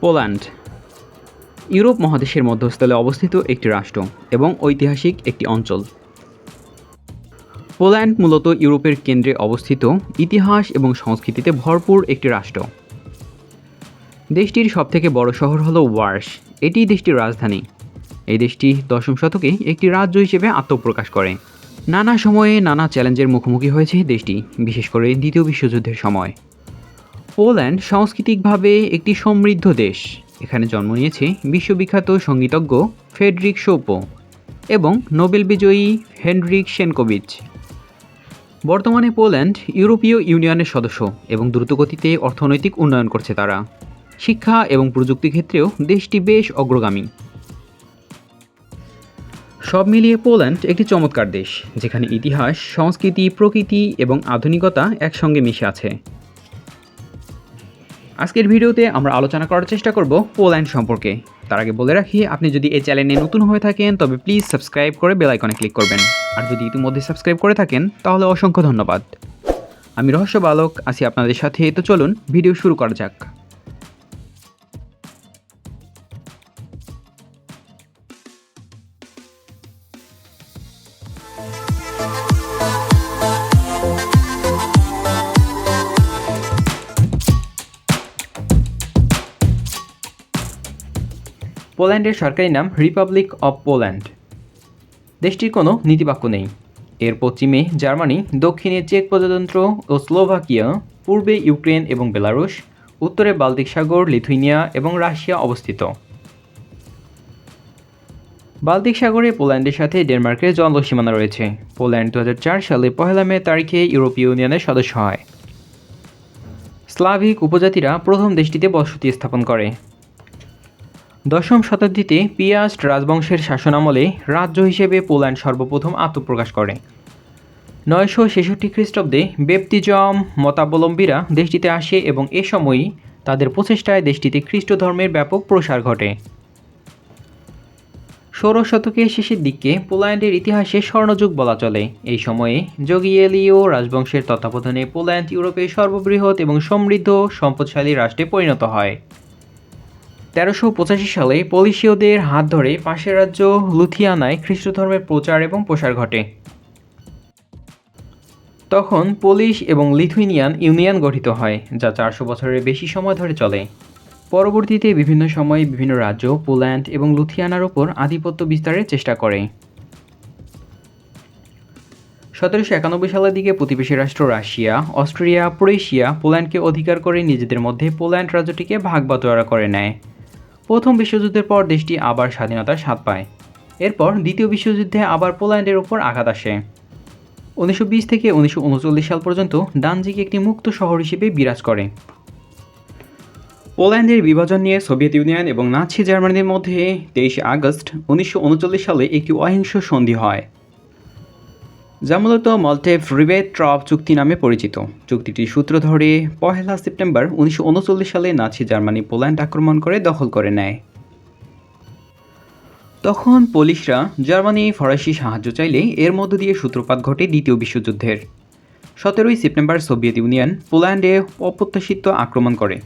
Poland. Europe মহাদেশের মধ্যস্থলে অবস্থিত একটি রাষ্ট্র এবং ঐতিহাসিক একটি অঞ্চল। পোল্যান্ড মূলত ইউরোপের কেন্দ্রে অবস্থিত। ইতিহাস এবং সংস্কৃতিতে ভরপুর একটি রাষ্ট্র। দেশটির সবথেকে বড় শহর হলো ওয়ার্স এটি দেশটির রাজধানী। এই দেশটি দশম শতকে একটি রাজ্য হিসেবে আত্মপ্রকাশ করে। নানা সময়ে নানা চ্যালেঞ্জের মুখোমুখি হয়েছে দেশটি, বিশেষ করে দ্বিতীয় বিশ্বযুদ্ধের সময়। পোল্যান্ড সাংস্কৃতিকভাবে একটি সমৃদ্ধ দেশ। এখানে জন্ম নিয়েছে বিশ্ববিখ্যাত সঙ্গীতজ্ঞ ফেডরিক শোপো এবং নোবেল বিজয়ী হেনরিক সেনকোভিচ। বর্তমানে পোল্যান্ড ইউরোপীয় ইউনিয়নের সদস্য এবং দ্রুতগতিতে অর্থনৈতিক উন্নয়ন করছে তারা। শিক্ষা এবং প্রযুক্তি ক্ষেত্রেও দেশটি বেশ অগ্রগামী। সব মিলিয়ে পোল্যান্ড একটি চমৎকার দেশ, যেখানে ইতিহাস, সংস্কৃতি, প্রকৃতি এবং আধুনিকতা একসঙ্গে মিশে আছে। আজকের ভিডিওতে আমরা আলোচনা করার চেষ্টা করব পোল্যান্ড সম্পর্কে। তার আগে বলে রাখি, আপনি যদি এই চ্যানেলে নতুন হয়ে থাকেন, তবে প্লিজ সাবস্ক্রাইব করে বেল আইকনে ক্লিক করবেন। আর যদি ইতিমধ্যে সাবস্ক্রাইব করে থাকেন, তাহলে অসংখ্য ধন্যবাদ। আমি রহস্য বালক, আছি আপনাদের সাথে। তো চলুন, ভিডিও শুরু করা যাক। পোল্যান্ডের সরকারি নাম রিপাবলিক অব পোল্যান্ড দেশটির কোনো নীতিবাক্য নেই। এর পশ্চিমে জার্মানি, দক্ষিণে চেক প্রজাতন্ত্র ও স্লোভাকিয়া, পূর্বে ইউক্রেন এবং বেলারুশ, উত্তরে বাল্টিক সাগর, লিথুইনিয়া এবং রাশিয়া অবস্থিত। বাল্টিক সাগরে পোল্যান্ডের সাথে ডেনমার্কের জলসীমানা রয়েছে। পোল্যান্ড দু হাজার চার সালে পহেলা মে তারিখে ইউরোপীয় ইউনিয়নের সদস্য হয়। স্লাভিক উপজাতিরা প্রথম দেশটিতে বসতি স্থাপন করে। দশম শতাব্দীতে পিয়াস্ট রাজবংশের শাসনামলে রাজ্য হিসেবে পোল্যান্ড সর্বপ্রথম আত্মপ্রকাশ করে। নয়শো ছেষট্টি খ্রিস্টাব্দে বেপ্তিজম মতাবলম্বীরা দেশটিতে আসে এবং এ সময়ই তাদের প্রচেষ্টায় দেশটিতে খ্রিস্ট ধর্মের ব্যাপক প্রসার ঘটে। ষোড়শ শতকের শেষের দিকে পোল্যান্ডের ইতিহাসে স্বর্ণযুগ বলা চলে। এই সময়ে জগিয়েলীয় রাজবংশের তত্ত্বাবধানে পোল্যান্ড ইউরোপের সর্ববৃহৎ এবং সমৃদ্ধ সম্পদশালী রাষ্ট্রে পরিণত হয়। তেরোশো পঁচাশি সালে পলিশীয়দের হাত ধরে পাশের রাজ্য লুথিয়ানায় খ্রিস্ট ধর্মের প্রচার এবং প্রসার ঘটে। তখন পোলিশ এবং লিথুইনিয়ান ইউনিয়ন গঠিত হয়, যা চারশো বছরের বেশি সময় ধরে চলে। পরবর্তীতে বিভিন্ন সময়ে বিভিন্ন রাজ্য, পোল্যান্ড এবং লুথিয়ানার ওপর আধিপত্য বিস্তারের চেষ্টা করে। সতেরোশো একানব্বই সালের দিকে প্রতিবেশী রাষ্ট্র রাশিয়া, অস্ট্রিয়া ক্রোয়েশিয়া পোল্যান্ডকে অধিকার করে নিজেদের মধ্যে পোল্যান্ড রাজ্যটিকে ভাগ বাটোয়ারা করে নেয়। প্রথম বিশ্বযুদ্ধের পর দেশটি আবার স্বাধীনতার স্বাদ পায়। এরপর দ্বিতীয় বিশ্বযুদ্ধে আবার পোল্যান্ডের ওপর আঘাত আসে। উনিশশো বিশ থেকে উনিশশো উনচল্লিশ সাল পর্যন্ত ডানজিক একটি মুক্ত শহর হিসেবে বিরাজ করে। পোল্যান্ডের বিভাজন নিয়ে সোভিয়েত ইউনিয়ন এবং নাৎসি জার্মানির মধ্যে তেইশে আগস্ট উনিশশো উনচল্লিশ সালে একটি অহিংস সন্ধি হয়। যা মূলত মলটেভ রিবেট ট্রপ চুক্তি নামে পরিচিত। চুক্তিটির সূত্র ধরে পহেলা সেপ্টেম্বর উনিশশো উনচল্লিশ সালে নাৎসি জার্মানি পোল্যান্ড আক্রমণ করে দখল করে নেয়। তখন পুলিশরা জার্মানি ফরাসি সাহায্য চাইলে এর মধ্য দিয়ে সূত্রপাত ঘটে দ্বিতীয় বিশ্বযুদ্ধের। সতেরোই সেপ্টেম্বর সোভিয়েত ইউনিয়ন পোল্যান্ডে অপ্রত্যাশিত আক্রমণ করে।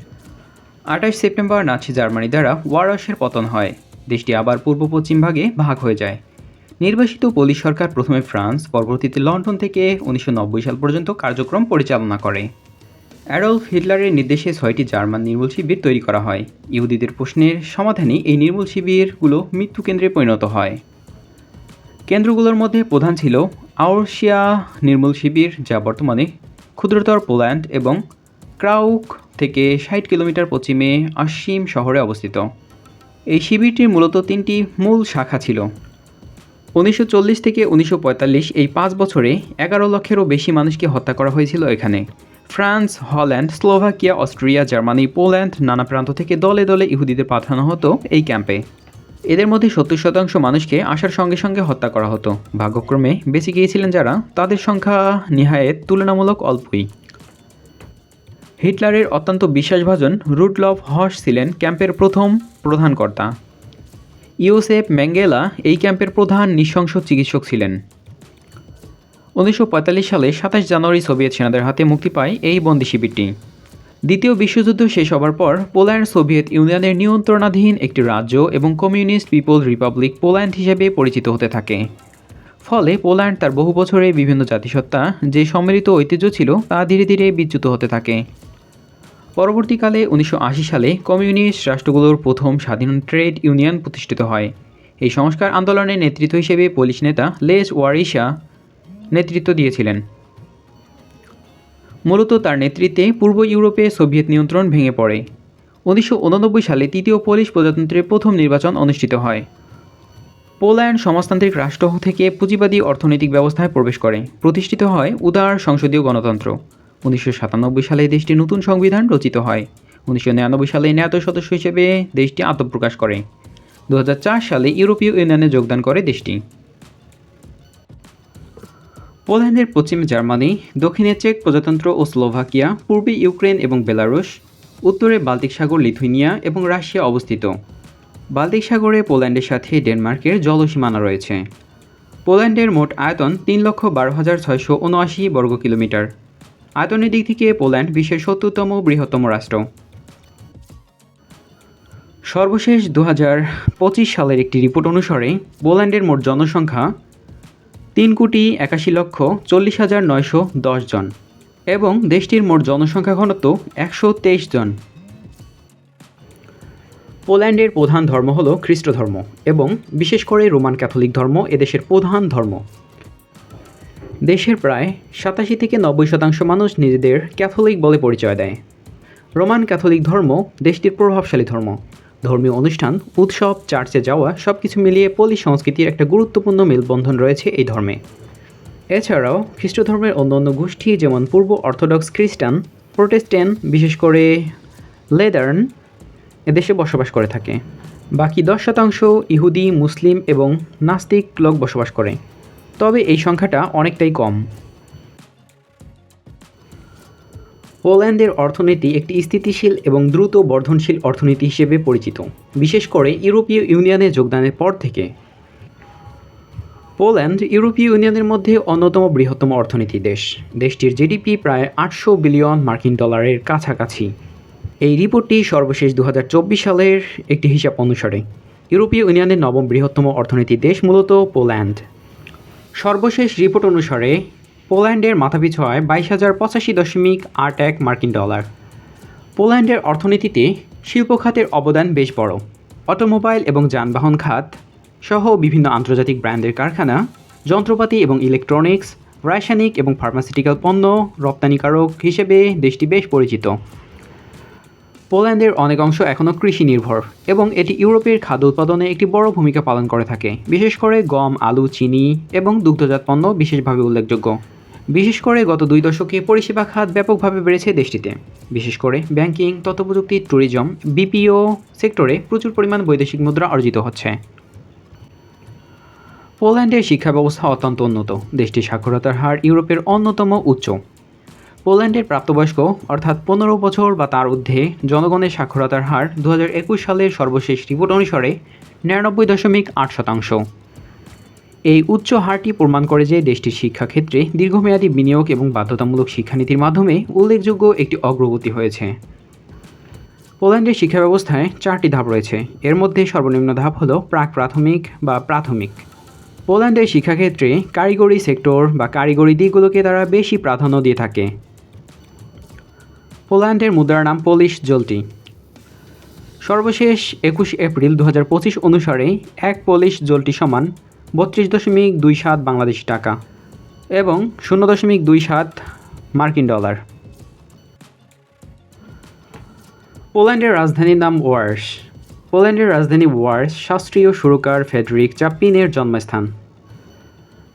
আঠাশ সেপ্টেম্বর নাৎসি জার্মানি দ্বারা ওয়ারসের পতন হয়। দেশটি আবার পূর্ব পশ্চিম ভাগে ভাগ হয়ে যায়। নির্বাসিত পোলিশ সরকার প্রথমে ফ্রান্স, পরবর্তীতে লন্ডন থেকে উনিশশো নব্বই সাল পর্যন্ত কার্যক্রম পরিচালনা করে। অ্যাডলফ হিটলারের নির্দেশে ছয়টি জার্মান নির্মূল শিবির তৈরি করা হয়। ইহুদিদের প্রশ্নের সমাধানে এই নির্মূল শিবিরগুলো মৃত্যুকেন্দ্রে পরিণত হয়। কেন্দ্রগুলোর মধ্যে প্রধান ছিল আউরশিয়া নির্মূল শিবির, যা বর্তমানে ক্ষুদ্রতর পোল্যান্ড এবং ক্রাউক থেকে ষাট কিলোমিটার পশ্চিমে অসীম শহরে অবস্থিত। এই শিবিরটির মূলত তিনটি মূল শাখা ছিল। উনিশশো চল্লিশ থেকে উনিশশো পঁয়তাল্লিশ এই পাঁচ বছরে এগারো লক্ষেরও বেশি মানুষকে হত্যা করা হয়েছিল এখানে। France, Holland, Slovakia, Austria, Germany, Poland নানা প্রান্ত থেকে দলে দলে ইহুদিদের পাঠানো হতো এই ক্যাম্পে। এদের মধ্যে সত্তর শতাংশ মানুষকে আসার সঙ্গে সঙ্গে হত্যা করা হতো। ভাগ্যক্রমে বেঁচে গিয়েছিলেন যারা, তাদের সংখ্যা নিহায়েত তুলনামূলক অল্পই। হিটলারের অত্যন্ত বিশ্বাসভাজন রুটলভ হস ছিলেন ক্যাম্পের প্রথম প্রধান কর্তা। ইউসেফ ম্যাঙ্গেলা এই ক্যাম্পের প্রধান নৃশংস চিকিৎসক ছিলেন। উনিশশো পঁয়তাল্লিশ সালে সাতাশ জানুয়ারি সোভিয়েত সেনাদের হাতে মুক্তি পায় এই বন্দি শিবিরটি। দ্বিতীয় বিশ্বযুদ্ধ শেষ হবার পর পোল্যান্ড সোভিয়েত ইউনিয়নের নিয়ন্ত্রণাধীন একটি রাজ্য এবং কমিউনিস্ট পিপল রিপাবলিক পোল্যান্ড হিসেবে পরিচিত হতে থাকে। ফলে পোল্যান্ড তার বহু বছরে বিভিন্ন জাতিসত্তা, যে সম্মিলিত ঐতিহ্য ছিল, তা ধীরে ধীরে বিচ্যুত হতে থাকে। পরবর্তীকালে উনিশশো আশি সালে কমিউনিস্ট রাষ্ট্রগুলোর প্রথম স্বাধীন ট্রেড ইউনিয়ন প্রতিষ্ঠিত হয়। এই সংস্কার আন্দোলনের নেতৃত্ব হিসেবে পুলিশ নেতা লেস ওয়ারিশা নেতৃত্ব দিয়েছিলেন। মূলত তার নেতৃত্বে পূর্ব ইউরোপে সোভিয়েত নিয়ন্ত্রণ ভেঙে পড়ে। উনিশশো উননব্বই সালে তৃতীয় পোলিশ প্রজাতন্ত্রের প্রথম নির্বাচন অনুষ্ঠিত হয়। পোল্যান্ড সমাজতান্ত্রিক রাষ্ট্র থেকে পুঁজিবাদী অর্থনৈতিক ব্যবস্থায় প্রবেশ করে। প্রতিষ্ঠিত হয় উদার সংসদীয় গণতন্ত্র। উনিশশো সাতানব্বই সালে দেশটির নতুন সংবিধান রচিত হয়। উনিশশো নিরানব্বই সালে ন্যাটো সদস্য হিসেবে দেশটি আত্মপ্রকাশ করে। দু হাজার চার সালে ইউরোপীয় ইউনিয়নে যোগদান করে দেশটি। পোল্যান্ডের পশ্চিমে জার্মানি, দক্ষিণে চেক প্রজাতন্ত্র ও স্লোভাকিয়া, পূর্বে ইউক্রেন এবং বেলারুশ, উত্তরে বাল্টিক সাগর লিথুইনিয়া এবং রাশিয়া অবস্থিত। বাল্টিক সাগরে পোল্যান্ডের সাথে ডেনমার্কের জলসীমানা রয়েছে। পোল্যান্ডের মোট আয়তন তিন লক্ষ বারো হাজার ছয়শো উনআশি বর্গ কিলোমিটার আয়তনের দিক থেকে পোল্যান্ড বিশ্বের সত্তরতম বৃহত্তম রাষ্ট্র। সর্বশেষ দু পঁচিশ সালের একটি রিপোর্ট অনুসারে পোল্যান্ডের মোট জনসংখ্যা তিন কোটি একাশি লক্ষ চল্লিশ হাজার নয়শো দশ জন এবং দেশটির মোট জনসংখ্যা ঘনত্ব একশো তেইশ জন। পোল্যান্ডের প্রধান ধর্ম হল খ্রিস্ট ধর্ম এবং বিশেষ করে রোমান ক্যাথলিক ধর্ম এদেশের প্রধান ধর্ম। দেশের প্রায় সাতাশি থেকে নব্বই শতাংশ মানুষ নিজেদের ক্যাথলিক বলে পরিচয় দেয়। রোমান ক্যাথলিক ধর্ম দেশটির প্রভাবশালী ধর্ম। ধর্মীয় অনুষ্ঠান, উৎসব, চার্চে যাওয়া সব কিছু মিলিয়ে পলি সংস্কৃতির একটা গুরুত্বপূর্ণ মেলবন্ধন রয়েছে এই ধর্মে। এছাড়াও খ্রিস্ট ধর্মের অন্য অন্য গোষ্ঠী যেমন পূর্ব অর্থোডক্স খ্রিস্টান প্রোটেস্ট্যান্ট বিশেষ করে লেদার্ন এদেশে বসবাস করে থাকে। বাকি দশ শতাংশ ইহুদি, মুসলিম এবং নাস্তিক লোক বসবাস করে। তবে এই সংখ্যাটা অনেকটাই কম। পোল্যান্ডের অর্থনীতি একটি স্থিতিশীল এবং দ্রুত বর্ধনশীল অর্থনীতি হিসেবে পরিচিত, বিশেষ করে ইউরোপীয় ইউনিয়নে যোগদানের পর থেকে। পোল্যান্ড ইউরোপীয় ইউনিয়নের মধ্যে অন্যতম বৃহত্তম অর্থনীতি দেশ। দেশটির জিডিপি প্রায় আটশো বিলিয়ন মার্কিন ডলারের কাছাকাছি। এই রিপোর্টটি সর্বশেষ দু হাজার চব্বিশ সালের একটি হিসাব অনুসারে, ইউরোপীয় ইউনিয়নের নবম বৃহত্তম অর্থনীতি দেশ মূলত পোল্যান্ড। সর্বশেষ রিপোর্ট অনুসারে, পোল্যান্ডের মাথাপিছু হয় বাইশ হাজার পঁচাশি দশমিক আট এক মার্কিন ডলার। পোল্যান্ডের অর্থনীতিতে শিল্প খাতের অবদান বেশ বড়। অটোমোবাইল এবং যানবাহন খাত সহ বিভিন্ন আন্তর্জাতিক ব্র্যান্ডের কারখানা, যন্ত্রপাতি এবং ইলেকট্রনিক্স, রাসায়নিক এবং ফার্মাসিউটিক্যাল পণ্য রপ্তানিকারক হিসেবে দেশটি বেশ পরিচিত। পোল্যান্ডের অনেক অংশ এখনও কৃষি নির্ভর এবং এটি ইউরোপের খাদ্য উৎপাদনে একটি বড় ভূমিকা পালন করে থাকে। বিশেষ করে গম, আলু, চিনি এবং দুগ্ধজাত পণ্য বিশেষভাবে উল্লেখযোগ্য। বিশেষ করে গত দুই দশকে পরিষেবা খাত ব্যাপকভাবে বেড়েছে দেশটিতে। বিশেষ করে ব্যাংকিং, তথ্যপ্রযুক্তি, ট্যুরিজম, বিপিও সেক্টরে প্রচুর পরিমাণ বৈদেশিক মুদ্রা অর্জিত হচ্ছে। পোল্যান্ডের শিক্ষা ব্যবস্থা অত্যন্ত উন্নত। দেশটির সাক্ষরতার হার ইউরোপের অন্যতম উচ্চ। পোল্যান্ডের প্রাপ্তবয়স্ক, অর্থাৎ পনেরো বছর বা তার ঊর্ধ্বে জনগণের সাক্ষরতার হার দু একুশ সালের সর্বশেষ রিপোর্ট অনুসারে নিরানব্বই দশমিক আট শতাংশ। এই উচ্চ হারটি প্রমাণ করে যে দেশটির শিক্ষাক্ষেত্রে দীর্ঘমেয়াদী বিনিয়োগ এবং বাধ্যতামূলক শিক্ষানীতির মাধ্যমে উল্লেখযোগ্য একটি অগ্রগতি হয়েছে। পোল্যান্ডের শিক্ষা ব্যবস্থায় চারটি ধাপ রয়েছে। এর মধ্যে সর্বনিম্ন ধাপ হলো প্রাক প্রাথমিক বা প্রাথমিক। পোল্যান্ডের শিক্ষাক্ষেত্রে কারিগরি সেক্টর বা কারিগরি দিকগুলোকে তারা বেশি প্রাধান্য দিয়ে থাকে। পোল্যান্ডের মুদ্রার নাম পোলিশ জলটি। সর্বশেষ একুশ এপ্রিল দু হাজার পঁচিশ অনুসারে এক পোলিশ জলটি সমান বত্রিশ দশমিক দুই সাত বাংলাদেশি টাকা এবং শূন্য দশমিক দুই সাত মার্কিন ডলার। পোল্যান্ডের রাজধানীর নাম ওয়ার্স। পোল্যান্ডের রাজধানী ওয়ার্স শাস্ত্রীয় সুরকার ফেডরিক চাপ্পিনের জন্মস্থান।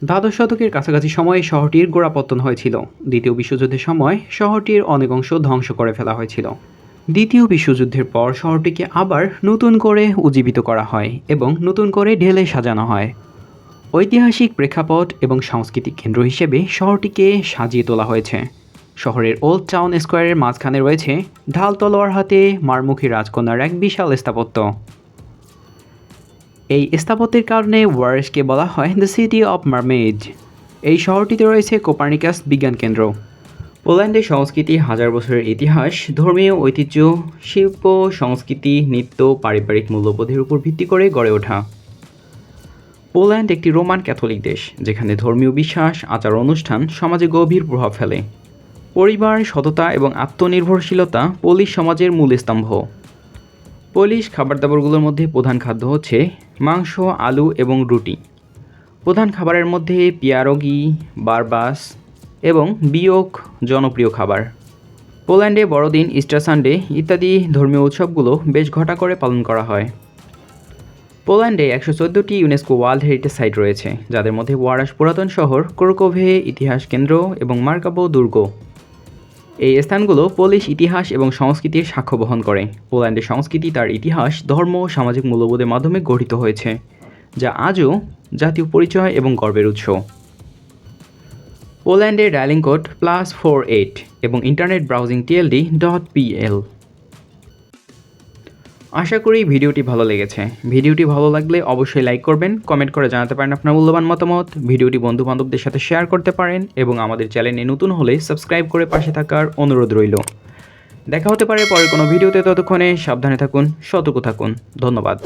দ্বাদশ শতকের কাছাকাছি সময়ে শহরটির গোড়াপত্তন হয়েছিল। দ্বিতীয় বিশ্বযুদ্ধের সময় শহরটির অনেক অংশ ধ্বংস করে ফেলা হয়েছিল। দ্বিতীয় বিশ্বযুদ্ধের পর শহরটিকে আবার নতুন করে উজ্জীবিত করা হয় এবং নতুন করে ঢেলে সাজানো হয়। ঐতিহাসিক প্রেক্ষাপট এবং সাংস্কৃতিক কেন্দ্র হিসেবে শহরটিকে সাজিয়ে তোলা হয়েছে। শহরের ওল্ড টাউন স্কোয়ারের মাঝখানে রয়েছে ঢাল তলোয়ার হাতে মারমুখী রাজকন্যার এক বিশাল স্থাপত্য। এই স্থাপত্যের কারণে ওয়ারেসকে বলা হয় দ্য সিটি অফ মারমেজ এই শহরটিতে রয়েছে কোপার্নিকাস বিজ্ঞান কেন্দ্র। পোল্যান্ডের সংস্কৃতি হাজার বছরের ইতিহাস, ধর্মীয় ঐতিহ্য, শিল্প, সংস্কৃতি, নৃত্য, পারিবারিক মূল্যবোধের উপর ভিত্তি করে গড়ে ওঠা। পোল্যান্ড একটি রোমান ক্যাথলিক দেশ, যেখানে ধর্মীয় বিশ্বাস, আচার অনুষ্ঠান সমাজে গভীর প্রভাব ফেলে। পরিবার, সততা এবং আত্মনির্ভরশীলতা পোলিশ সমাজের মূল স্তম্ভ। পোলিশ খাবার দাবারগুলোর মধ্যে প্রধান খাদ্য হচ্ছে মাংস, আলু এবং রুটি। প্রধান খাবারের মধ্যে পিয়ারগি, বারবাস এবং বিয়োগ জনপ্রিয় খাবার। পোল্যান্ডে, বড়দিন, ইস্টার সানডে ইত্যাদি ধর্মীয় উৎসবগুলো বেশ ঘটা করে পালন করা হয়। পোল্যান্ডে একশো চোদ্দোটি ইউনেস্কো ওয়ার্ল্ড হেরিটেজ সাইট রয়েছে, যাদের মধ্যে ওয়ারাস পুরাতন শহর, কোরকোভে ইতিহাস কেন্দ্র এবং মার্কাবো দুর্গ। এই স্থানগুলো পোলিশ ইতিহাস এবং সংস্কৃতির সাক্ষ্য বহন করে। পোল্যান্ডের সংস্কৃতি তার ইতিহাস, ধর্ম ও সামাজিক মূল্যবোধের মাধ্যমে গঠিত হয়েছে, যা আজও জাতীয় পরিচয় এবং গর্বের উৎস। পোল্যান্ডের dialing code plus four eight এবং internet browsing TLD dot PL আশা করি ভিডিওটি ভালো লেগেছে। ভিডিওটি ভালো লাগলে অবশ্যই লাইক করবেন, কমেন্ট করে জানাতে পারেন আপনার মূল্যবান মতামত। ভিডিওটি বন্ধু বান্ধবদের সাথে শেয়ার করতে পারেন এবং আমাদের চ্যানেলে নতুন হলে সাবস্ক্রাইব করে পাশে থাকার অনুরোধ রইল। দেখা হতে পারে পরের কোনো ভিডিওতে, ততক্ষণে সাবধানে থাকুন, সতর্ক থাকুন। ধন্যবাদ।